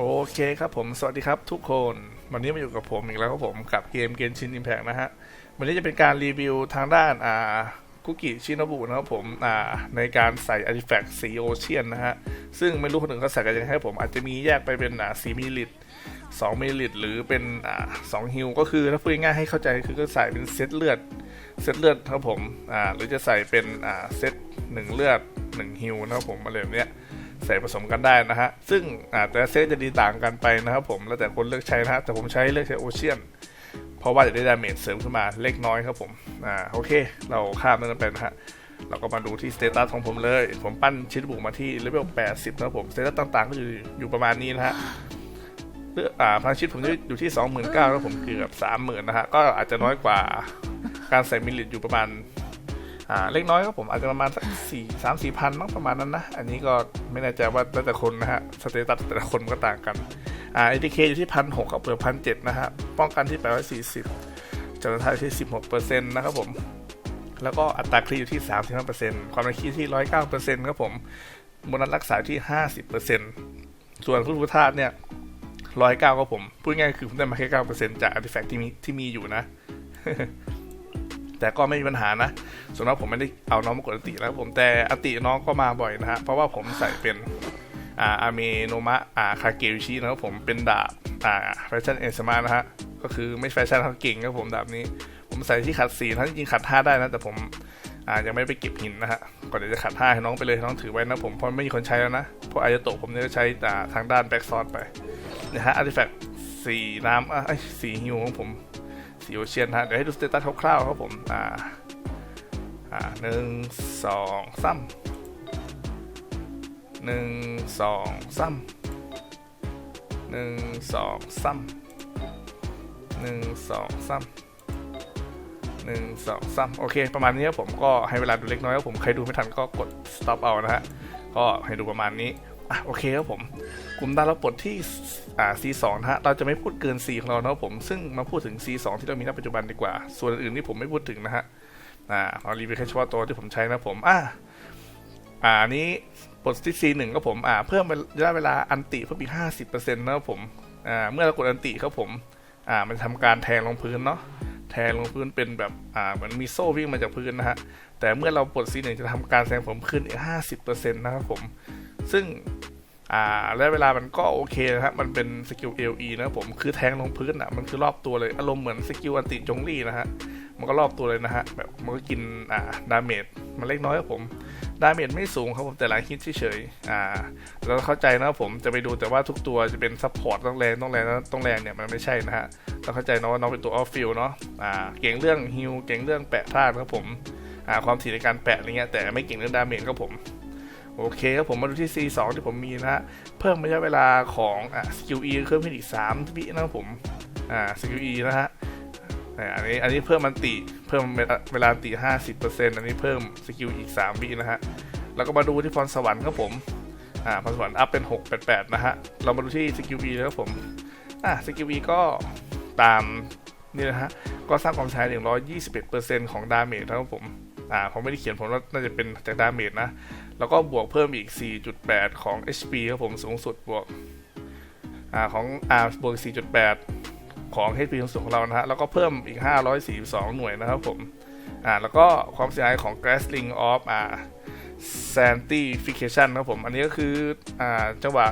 โอเคครับผม สวัสดีครับทุกคน วันนี้มาอยู่กับผมอีกแล้วครับผมกับเกมเกนชินอิมแพกนะฮะ วันนี้จะเป็นการรีวิวทางด้านอ่าคุกิชินบุนะครับผมอ่าในการใส่อาร์ติแฟกต์สีโอเชียนนะฮะ ซึ่งไม่รู้คนอื่นเขาใส่กันยังไงผมอาจจะมีแยกไปเป็นอ่าสีมิลลิลิตร2มิลิตรหรือเป็นอ่าสองฮิวก็คือถ้าพูดง่ายให้เข้าใจคือก็ใส่เป็นเซตเลือดเซตเลือดครับผมอ่าหรือจะใส่เป็นอ่าเซตหนึ่งเลือดหนึ่งฮิวนะครับผมอะไรแบบเนี้ย ใส่ผสมกันได้นะฮะ ซึ่งแต่เซตจะดีต่างกันไปนะครับผม แล้วแต่คนเลือกใช้นะฮะ แต่ผมใช้เลือกใช้โอเชียน เพราะว่าจะได้ดาเมจเสริมขึ้นมาเล็กน้อยครับผม อ่า โอเค เราข้ามเรื่องนั้นไปนะฮะ เราก็มาดูที่สเตตัสของผมเลย ผมปั้นชิดบุกมาที่เลเวล 80 นะครับผม สเตตัสต่างๆ ก็อยู่อยู่ประมาณนี้นะฮะเลือกอ่าพลังชิดผมอยู่ที่ 29,000แล้วผมเกือบ 30,000 นะฮะ ก็อาจจะน้อยกว่าการใส่มิลลิตอยู่ประมาณ อ่าเล็กน้อยครับผมอาจจะประมาณสักสี่สามสี่พันมั้งประมาณนั้นนะ อันนี้ก็ไม่แน่ใจว่าแล้วแต่คนนะฮะสเตตัสแต่ละคนก็ต่างกันอ่า ATK อยู่ที่พันหกกับเปิดพันเจ็ดนะฮะป้องกันที่แปดร้อยสี่สิบจำนวนท่าที่สิบหกเปอร์เซ็นต์นะครับผมแล้วก็อัตราคลีอยู่ที่สามสิบห้าเปอร์เซ็นต์ความระคีที่ร้อยเก้าเปอร์เซ็นต์ครับผมโบนัสรักษาที่ห้าสิบเปอร์เซ็นต์ส่วนผู้พุทธาตุเนี่ยร้อยเก้าครับผม พูดง่ายคือผมได้มาแค่เก้าเปอร์เซ็นต์จากอาร์ติแฟกต์ที่มีที่มีอยู่นะ แต่ก็ไม่มีปัญหานะส่วนน้องผมไม่ได้เอาน้องมากดอติแล้วผมแต่อติน้องก็มาบ่อยนะฮะเพราะว่าผมใส่เป็นอ่าอาเมโนมะอ่าคาเกริชินะครับผมเป็นดาบอ่าแฟชั่นเอสมานะฮะก็คือไม่แฟชั่นเขาเก่งครับผมดาบนี้ ผมใส่ที่ขัดสีทั้งจริงขัดห้าได้นะแต่ผมอ่ายังไม่ไปเก็บหินนะฮะก่อนเดี๋ยวจะขัดห้าให้น้องไปเลยน้องถือไว้นะผมเพราะไม่มีคนใช้แล้วนะเพราะอายาโตะผมเนี่ยจะใช้อ่ทางด้านแบ็กซอดไปนะฮะอาร์ติแฟกต์สีน้ำอะไอสีฮิวของผม สีโอเชียนฮะเดี๋ยวให้ดูสเตตัสคร่าวๆครับผม อ่า อ่าหนึ่งสองสามหนึ่งสองสามหนึ่งสองสามหนึ่งสองสามหนึ่งสองสามโอเค ประมาณนี้ครับผมก็ให้เวลาดูเล็กน้อยครับผม ใครดูไม่ทันก็กด stop เอานะฮะ ก็ให้ดูประมาณนี้ อะโอเคครับผม กลุ่มดาวเราปลดที่อ่า C2 นะฮะ เราจะไม่พูดเกิน C ของเราเนาะผม ซึ่งมาพูดถึง C2 ที่เรามีณปัจจุบันดีกว่า ส่วนอื่นนี่ผมไม่พูดถึงนะฮะ อ่าเรารีวิวแค่เฉพาะตัวที่ผมใช้นะผม อ่าอ่าอันนี้ปลดที่ C1 ก็ผม อ่า เพิ่มระยะเวลาอันติเพิ่มอีก 50%นะครับผม อ่า เมื่อเรากดอันติครับผม อ่า มันทำการแทงลงพื้นเนาะ แทงลงพื้นเป็นแบบ อ่า เหมือนมีโซ่วิ่งมาจากพื้นนะฮะ แต่เมื่อเราปลด C1 จะทำการแซงผมขึ้นอีก 50%นะครับผม ซึ่งอ่าและเวลามันก็โอเคนะครับ มันเป็นสกิล LE นะผม คือแทงลงพื้นอะ มันคือรอบตัวเลย อารมณ์เหมือนสกิลอันติจงลี่นะฮะ มันก็รอบตัวเลยนะฮะ แบบมันก็กิน อ่า ดาเมจ มันเล็กน้อยครับผม ดาเมจไม่สูงครับผม แต่หลายฮิตเฉยๆ อ่า เราเข้าใจนะครับผม จะไปดูแต่ว่าทุกตัวจะเป็นซัพพอร์ตต้องแรงต้องแรงต้องแรงเนี่ย มันไม่ใช่นะฮะต้องเข้าใจนะว่าน้องเป็นตัวออฟฟิลเนาะ อ่า เก่งเรื่องฮิลเก่งเรื่องแปะธาตุครับผม อ่า ความถี่ในการแปะอะไรเงี้ย แต่ไม่เก่งเรื่องดาเมจครับผม โอเคครับผมมาดูที่ C2 ที่ผมมีนะฮะ เพิ่มระยะเวลาของอะ SQE เพิ่มขึ้นอีก3วินะครับผม อ่า SQE นะฮะอันนี้อันนี้เพิ่มมันติเพิ่มเวลาติ 50%อันนี้เพิ่มสกิลอีก 3 วินะฮะ แล้วก็มาดูที่พรสวรรค์ครับผม อ่าพรสวรรค์อัพเป็น 688 นะฮะ เรามาดูที่ SQE นะครับผม อ่า SQE ก็ตามนี่นะฮะ ก็สร้างความใช้121%ของดาเมจนะครับผม อ่าผมไม่ได้เขียนผมว่าน่าจะเป็นจากดาเมจนะ แล้วก็บวกเพิ่มอีก 4.8 ของ HP ครับผมสูงสุดบวกอของอ่าบวก 4.8 ของ HP สูงสุดของเรานะฮะ แล้วก็เพิ่มอีก 542 หน่วยนะครับผมอ่าแล้วก็ความเสียหายของ Grassling of อ่า Sanctification ครับผม อันนี้ก็คืออ่าจังหวะ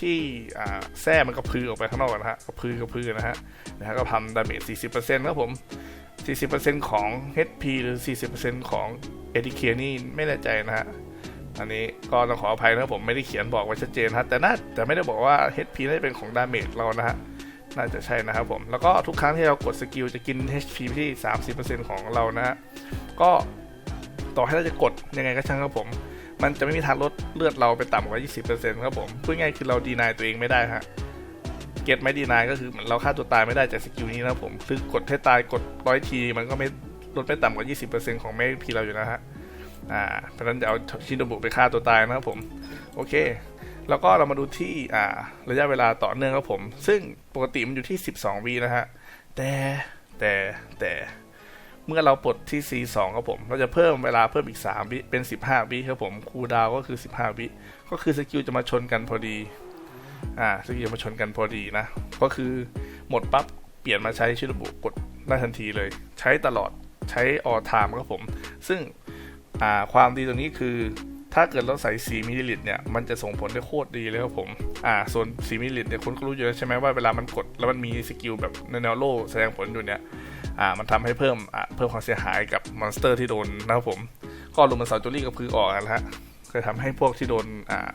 ที่อ่าแส้มันกระพือออกไปข้างนอกนะฮะกระพือกระพือนะฮะนะฮะก็ทำดาเมจ 40%ครับผม 40%ของ HP หรือ 40%ของ ATK นี่ไม่แน่ใจนะฮะ อันนี้ก็ต้องขออภัยนะครับผมไม่ได้เขียนบอกไว้ชัดเจนครับแต่น่าแต่ไม่ได้บอกว่า HP น่าจะเป็นของดาเมจเรานะฮะน่าจะใช่นะครับผม แล้วก็ทุกครั้งที่เรากดสกิลจะกิน HP ไปที่ 30%ของเรานะฮะก็ต่อให้เราจะกดยังไงก็ช่างครับผม มันจะไม่มีทางลดเลือดเราไปต่ำกว่า 20%ครับผมพูดง่ายคือเราดีนายตัวเองไม่ได้ฮะเก็ตไม่ดีนายก็คือเหมือนเราฆ่าตัวตายไม่ได้จากสกิลนี้นะครับผมคือกดให้ตายกดร้อยที มันก็ไม่ลดไปต่ำกว่า 20%ของแม่พีเราอยู่นะฮะ อ่าเพราะนั้นจะเอาชินโดบุไปฆ่าตัวตายนะครับผม โอเค แล้วก็เรามาดูที่อ่าระยะเวลาต่อเนื่องครับผม ซึ่งปกติมันอยู่ที่ 12วีนะฮะ แต่แต่แต่เมื่อเราปลดที่ C2 ครับผม เราจะเพิ่มเวลาเพิ่มอีก 3 วิ เป็น 15 วิครับผม คูดาวก็คือ 15 วิ ก็คือสกิลจะมาชนกันพอดี อ่า สกิลมาชนกันพอดีนะ ก็คือหมดปั๊บ เปลี่ยนมาใช้ชิโนบุกดได้ทันทีเลย ใช้ตลอด ใช้ออทามครับผม ซึ่ง ความดีตรงนี้คือถ้าเกิดเราใส่ 4มิลลิลิตรเนี่ย มันจะส่งผลได้โคตรดีเลยครับผม อ่า ส่วน 4มิลลิลิตรเนี่ยคุณก็รู้อยู่แล้วใช่ไหมว่าเวลามันกด แล้วมันมีสกิลแบบในแนวโล่แสดงผลอยู่เนี่ย อ่า มันทำให้เพิ่ม อ่า เพิ่มความเสียหายกับมอนสเตอร์ที่โดนนะครับผม ก็ลงมาเสาโจลี่กระพือออกนะฮะเคยทำให้พวกที่โดน อ่า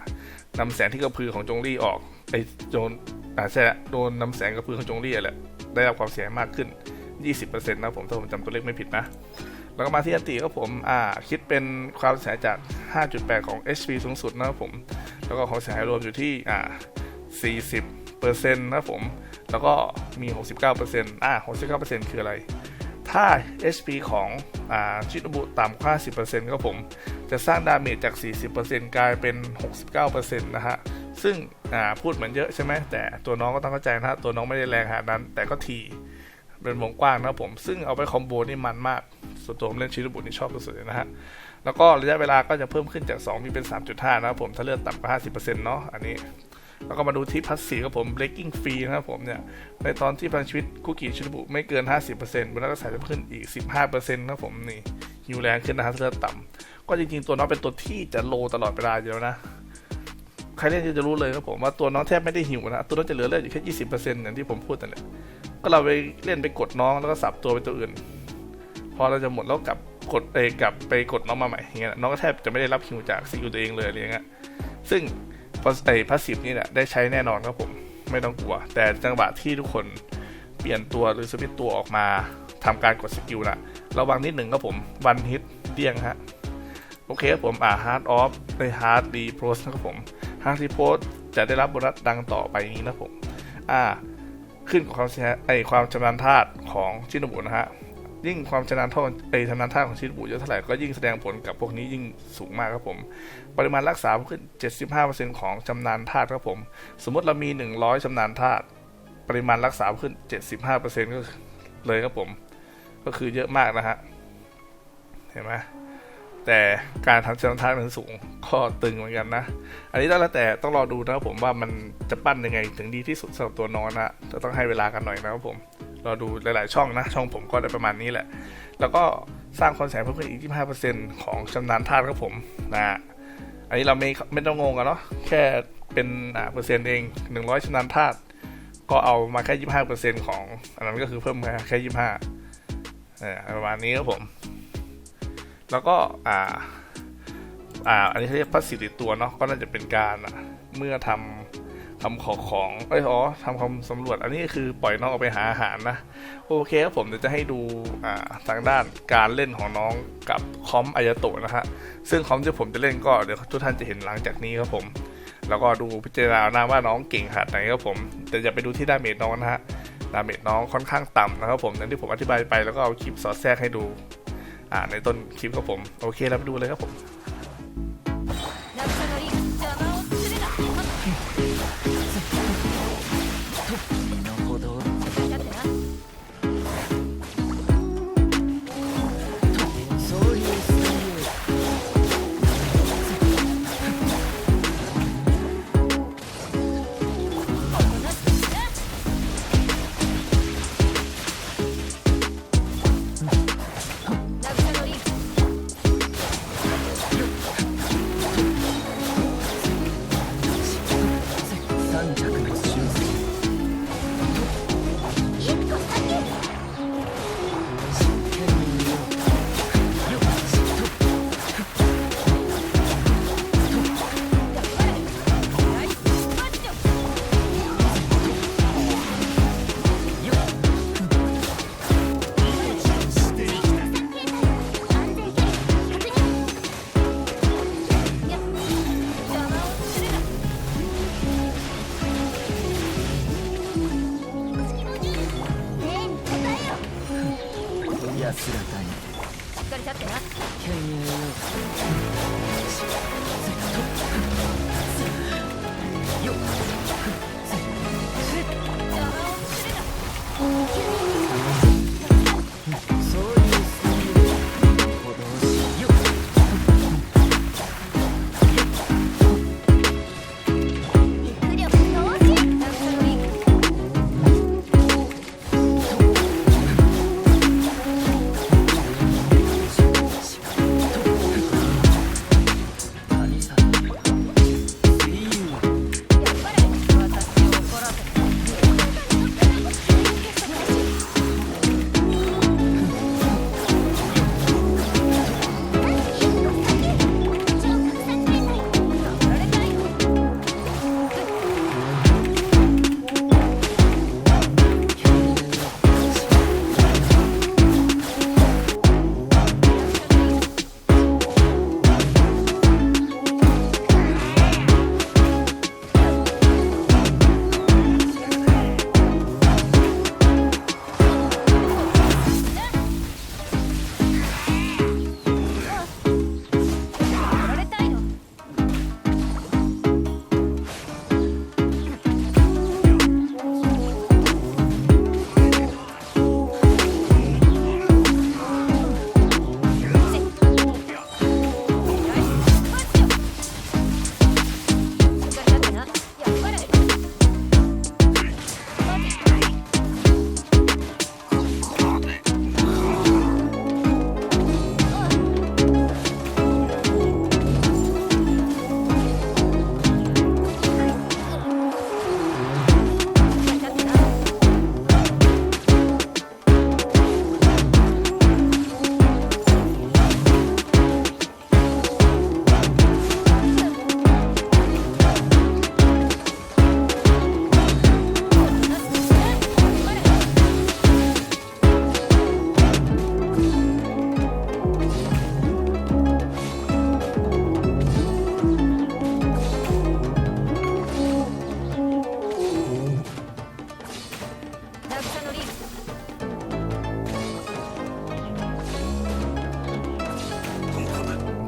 นำแสงที่กระพือของจงลี่ออก ไอโดน อ่า ใช่ละโดนนำแสงกระพือของจงลี่แหละ ได้รับความเสียหายมากขึ้น 20%นะผม ถ้าผมจำตัวเลขไม่ผิดนะ แล้วก็มาที่อันติครับผมอ่าคิดเป็นความเสียหายจาก 5.8 ของ HP สูงสุดนะครับผม แล้วก็ความเสียหายรวมอยู่ที่อ่า40%นะครับผม แล้วก็มี 69%อ่า69%คืออะไร ถ้า HP ของอ่าชิโนบุต่ำกว่า50%ครับผม จะสร้างดาเมจจาก 40%กลายเป็น 69%นะฮะ ซึ่งอ่าพูดเหมือนเยอะใช่ไหมแต่ตัวน้องก็ต้องเข้าใจนะฮะ ตัวน้องไม่ได้แรงขนาดนั้น แต่ก็ที เป็นวงกว้างนะครับผม ซึ่งเอาไปคอมโบนี่มันมาก ส่วนตัวผมเล่นชิโนบุนี่ชอบที่สุดเลยนะฮะ แล้วก็ระยะเวลาก็จะเพิ่มขึ้นจาก 2 มีเป็น 3.5 นะครับผม ถ้าเลือดต่ำกว่า 50%เนาะ อันนี้ แล้วก็มาดูที่พัสสีครับผม breaking free นะครับผมเนี่ย ในตอนที่พลังชีวิตคุกกี้ชินบุไม่เกิน 50%บนนั้นก็ใส่จะขึ้นอีก 15%นะครับผมนี่ฮิวแรงขึ้นนะฮะถ้าเลือดต่ำก็จริงๆตัวน้องเป็นตัวที่จะโลตลอดเวลาอยู่แล้วนะใครเล่นจะรู้เลยครับผมว่าตัวน้องแทบไม่ได้หิวนะ ตัวน้องจะเหลือเลือดอยู่แค่20%อย่างที่ผมพูดนั่นแหละ ก็เราไปเล่นไปกดน้องแล้วก็สับตัวไปตัวอื่น พอเราจะหมดแล้วกลับกดไปกลับไปกดน้องมาใหม่อย่างเงี้ยน้องก็แทบจะไม่ได้รับฮิวจากสกิลตัวเองเลยอะไรเงี้ยซึ่งพอไอ้พาสซีฟนี่แหละได้ใช้แน่นอนครับผมไม่ต้องกลัว แต่จังหวะที่ทุกคนเปลี่ยนตัวหรือสวิตตัวออกมาทำการกดสกิลนะระวังนิดหนึ่งครับผมวันฮิตเดี้ยงฮะโอเคครับผมอ่าฮาร์ดออฟในฮาร์ดรีโพสนะครับผมฮาร์ดรีโพสจะได้รับโบนัสดังต่อไปนี้นะผมอ่า ขึ้นกับความไอความชำนาญธาตุของชินบุนะฮะยิ่งความชำนาญท่าไอชำนาญธาตุของชินบุเยอะเท่าไหร่ก็ยิ่งแสดงผลกับพวกนี้ยิ่งสูงมากครับผม ปริมาณรักษาเพิ่มขึ้น 75%ของชำนาญธาตุครับผม สมมติเรามี 100ชำนาญธาตุปริมาณรักษาเพิ่มขึ้น 75%ก็เลยครับผม ก็คือเยอะมากนะฮะเห็นไหม แต่การทำชำนาญธาตุมันสูงก็ตึงเหมือนกันนะ อันนี้ต้องแล้วแต่ต้องรอดูนะครับผมว่ามันจะปั้นยังไงถึงดีที่สุดสำหรับตัวน้องนะจะต้องให้เวลากันหน่อยนะครับผมรอดูหลาย ๆ ช่องนะ ช่องผมก็ได้ประมาณนี้แหละ แล้วก็สร้างความแสงเพิ่มขึ้นอีก 25%ของชำนาญธาตุครับผมนะอันนี้เราไม่ไม่ต้องงงกันเนาะแค่เป็นอ่าเปอร์เซ็นต์เอง 100ชำนาญธาตุก็เอามาแค่ 25%ของ อันนั้นก็คือเพิ่มมาแค่ 25ประมาณนี้ครับผม แล้วก็อ่าอ่าอันนี้เขาเรียกพัสสิติตัวเนาะก็น่าจะเป็นการเมื่อทำทำขอของเอ้ยอ๋อทำคำสำรวจอันนี้คือปล่อยน้องออกไปหาอาหารนะโอเคครับผมเดี๋ยวจะให้ดูอ่าทางด้านการเล่นของน้องกับคอมอายาโตะนะฮะซึ่งคอมที่ผมจะเล่นก็เดี๋ยวทุกท่านจะเห็นหลังจากนี้ครับผม แล้วก็ดูพิจารณาหน้าว่าน้องเก่งขนาดไหนครับผมแต่จะไปดูที่ดาเมจน้องนะฮะดาเมจน้องค่อนข้างต่ำนะครับผมอย่างที่ผมอธิบายไปแล้วก็เอาคลิปสอดแทรกให้ดู ในต้นคลิปครับผม โอเคเราไปดูเลยครับผม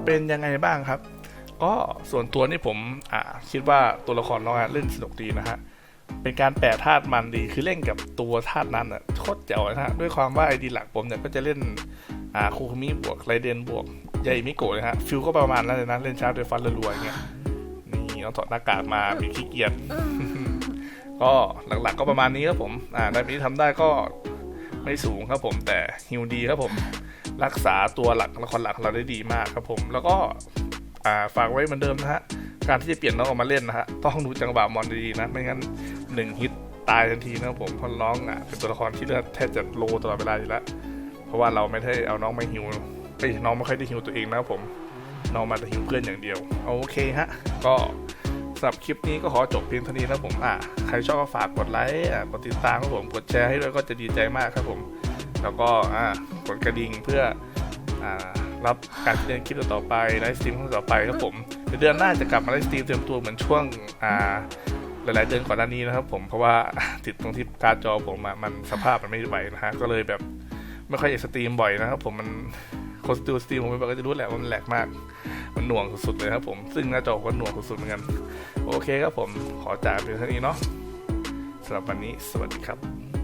เป็นยังไงบ้างครับ ก็ส่วนตัวนี่ผมอ่าคิดว่าตัวละครน้องอะเล่นสนุกดีนะฮะเป็นการแปรธาตุมันดีคือเล่นกับตัวธาตุนั้นอะโคตรเจ๋วนะฮะด้วยความว่าไอดีหลักผมเนี่ยก็จะเล่นอ่าคูคุมิบวกไรเดนบวกยาอิมิโกะเลยฮะฟิลก็ประมาณนั้นเลยนะเล่นชาร์จด้วยฟันรัวๆอย่างเงี้ยนี่ต้องถอดหน้ากากมามีขี้เกียจก็หลักๆก็ประมาณนี้ครับผม อ่าได้ที่ทำได้ก็ไม่สูงครับผมแต่ฮิวดีครับผม รักษาตัวหลักละครหลักของเราได้ดีมากครับผม แล้วก็ฝากไว้เหมือนเดิมนะฮะ การที่จะเปลี่ยนน้องออกมาเล่นนะฮะ ต้องดูจังหวะมอนดีๆนะ ไม่งั้นหนึ่งฮิตตายทันทีนะครับผม เพราะน้องอะเป็นตัวละครที่เลือดแทบจะโลตลอดเวลาอยู่แล้ว เพราะว่าเราไม่ได้เอาน้องมาฮิวเอ้น้องไม่ค่อยได้ฮิวตัวเองนะครับผม น้องมาแต่ฮิวเพื่อนอย่างเดียว โอเคฮะ ก็สำหรับคลิปนี้ก็ขอจบเพียงเท่านี้นะผม อะ ใครชอบก็ฝากกดไลค์ กดติดตามครับผม กดแชร์ให้ด้วยก็จะดีใจมากครับผม แล้วก็อ่ากดกระดิ่งเพื่ออรับการแจ้งคลิปต่อไปไลฟ์สตรีมครั้งต่อไปครับผมเดี๋ยวเดือนหน้าจะกลับมาไลฟ์สตรีมเต็มตัวเหมือนช่วงอ่าหลาย ๆ เดือนก่อนหน้านี้นะครับผมเพราะว่าติดตรงที่การดจอผมมันสภาพมันไม่ไหวนะฮะก็เลยแบบไม่ค่อยอยากสตรีมบ่อยนะครับผมมันคนสตูสตรีมผมไปก็จะรู้แหละว่ามันแหลกมาก มันหน่วงสุด ๆ เลยครับผมซึ่งหน้าจอก็หน่วงสุดๆเหมือนกัน โอเคครับผมขอจากเพียงเท่านี้เนาะสำหรับวันนี้สวัสดีครับ